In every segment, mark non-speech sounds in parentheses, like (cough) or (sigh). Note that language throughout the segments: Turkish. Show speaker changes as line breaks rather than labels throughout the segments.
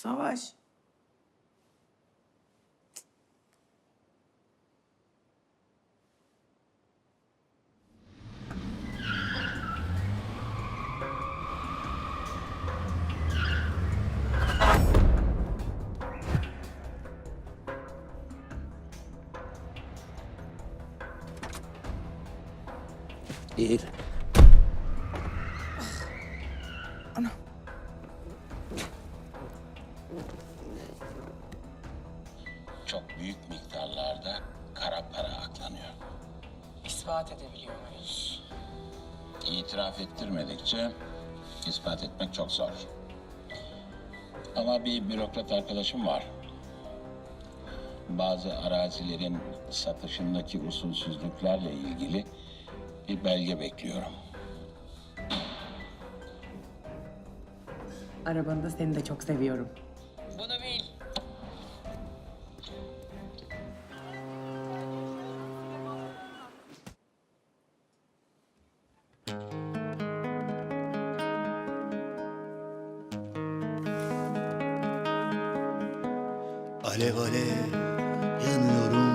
Savaş.
Değil. Çok büyük miktarlarda kara para aklanıyor.
İspat edebiliyor muyuz?
İtiraf ettirmedikçe ispat etmek çok zor. Ama bir bürokrat arkadaşım var. Bazı arazilerin satışındaki usulsüzlüklerle ilgili bir belge bekliyorum.
Arabanı da seni de çok seviyorum.
Alev alev yanıyorum.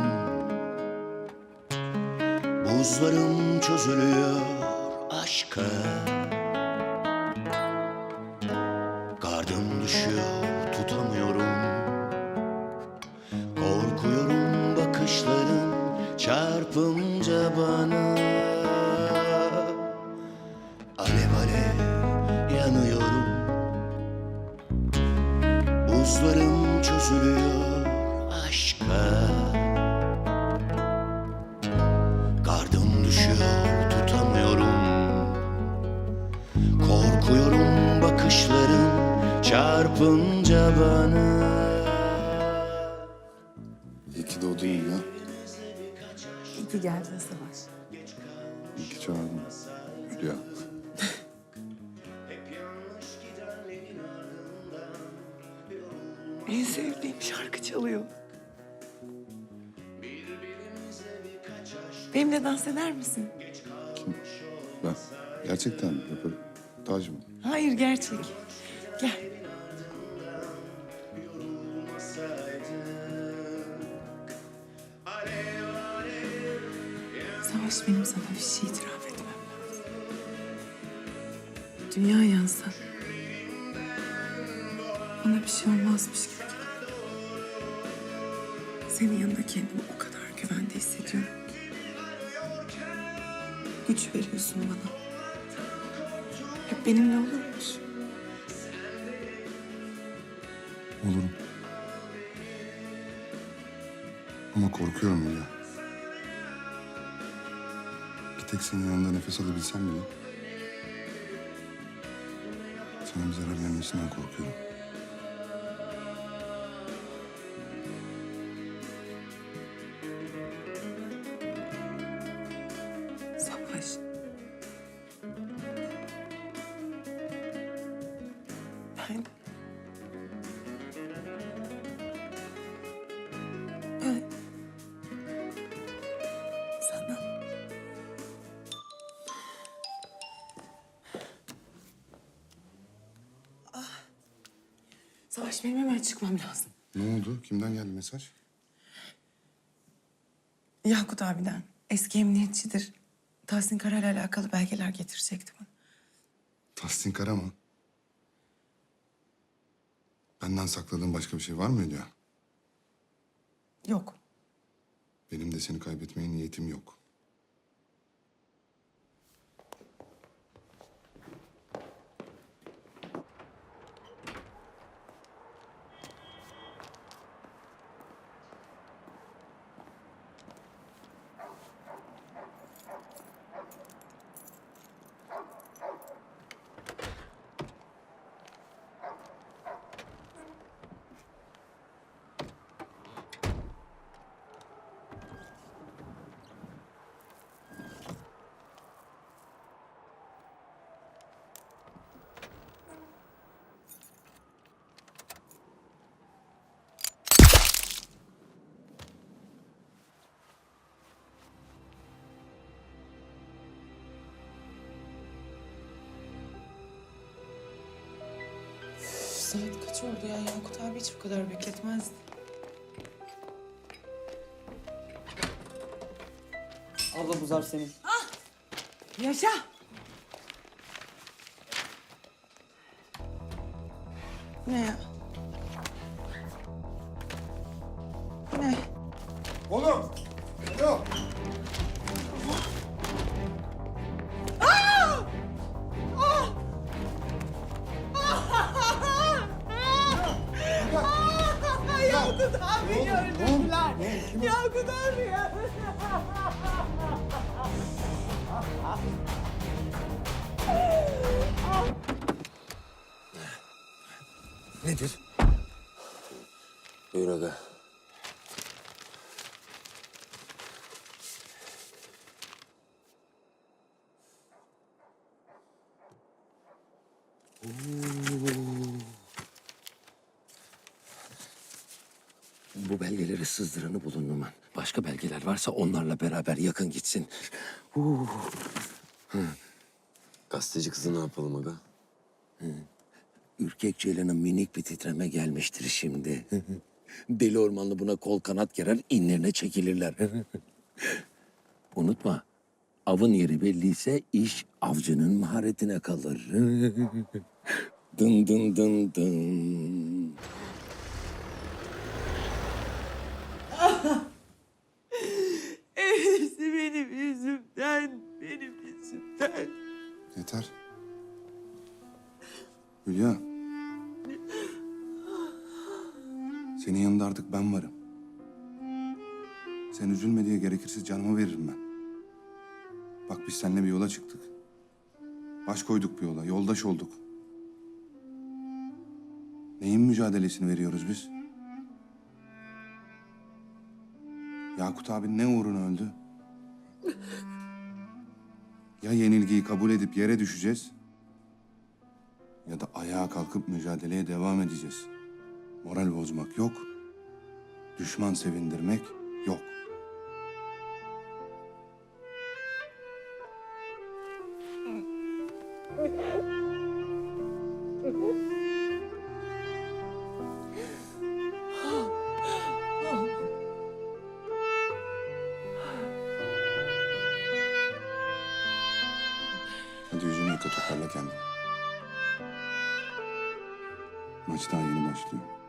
Buzlarım çözülüyor aşka. Gardım düşüyor tutamıyorum. Korkuyorum bakışların çarpınca bana Buzlarım çözülüyor aşka Gardım düşüyor tutamıyorum Korkuyorum bakışların çarpınca bana
İyi ki doğdun ya.
İyi ki geldin Savaş.
İyi ki çağırdın. Hülya.
Çalıyor. Benimle dans eder misin?
Kim? Ben. Gerçekten mi yaparım? Tac mı?
Hayır gerçek. Gel. Savaş benim sana bir şey itiraf etmem lazım. Dünya yansa bana bir şey olmazmış gibi. Senin yanında kendimi o kadar güvende hissediyorum. Güç veriyorsun bana. Hep benimle olur musun?
Olurum. Ama korkuyorum Hülya. Bir tek senin yanında nefes alabilsem bile... ...sana bir zarar gelmesinden korkuyorum.
Ben... Ben... Sana... Ah. Savaş benim hemen çıkmam lazım.
Ne oldu? Kimden geldi mesaj?
Yakut abiden. Eski emniyetçidir. Tahsin Kara'yla alakalı belgeler getirecekti bana.
Tahsin Kara mı? Benden sakladığın başka bir şey var mı Hülya?
Yok.
Benim de seni kaybetmeye niyetim yok.
Saat kaç oldu ya? Yankut abi hiç bu kadar bekletmezdi.
Abla bu zarf senin.
Yaşa! Ne ya? Ne?
Oğlum!
Abi gördüler. Yankut abi ya.
Nedir? Buyur aga. Bu belgeleri sızdıranı bulun Numan. Başka belgeler varsa onlarla beraber yakın gitsin.
Gazeteci kızı ne yapalım aga?
Ürkek Ceylan'a minik bir titreme gelmiştir şimdi. (laughs) Deli ormanlı buna kol kanat gerer, inlerine çekilirler. (laughs) Unutma, avın yeri belliyse iş avcının maharetine kalır. (laughs) dın dın dın dın.
Senin yanında artık ben varım. Sen üzülme diye gerekirse canımı veririm ben. Bak biz seninle bir yola çıktık. Baş koyduk bir yola, yoldaş olduk. Neyin mücadelesini veriyoruz biz? Yakut abi ne uğruna öldü? Ya yenilgiyi kabul edip yere düşeceğiz ya da ayağa kalkıp mücadeleye devam edeceğiz. Moral bozmak yok. Düşman sevindirmek yok. Hadi yüzünü yıka toparla kendini. Maç daha yeni başlıyor.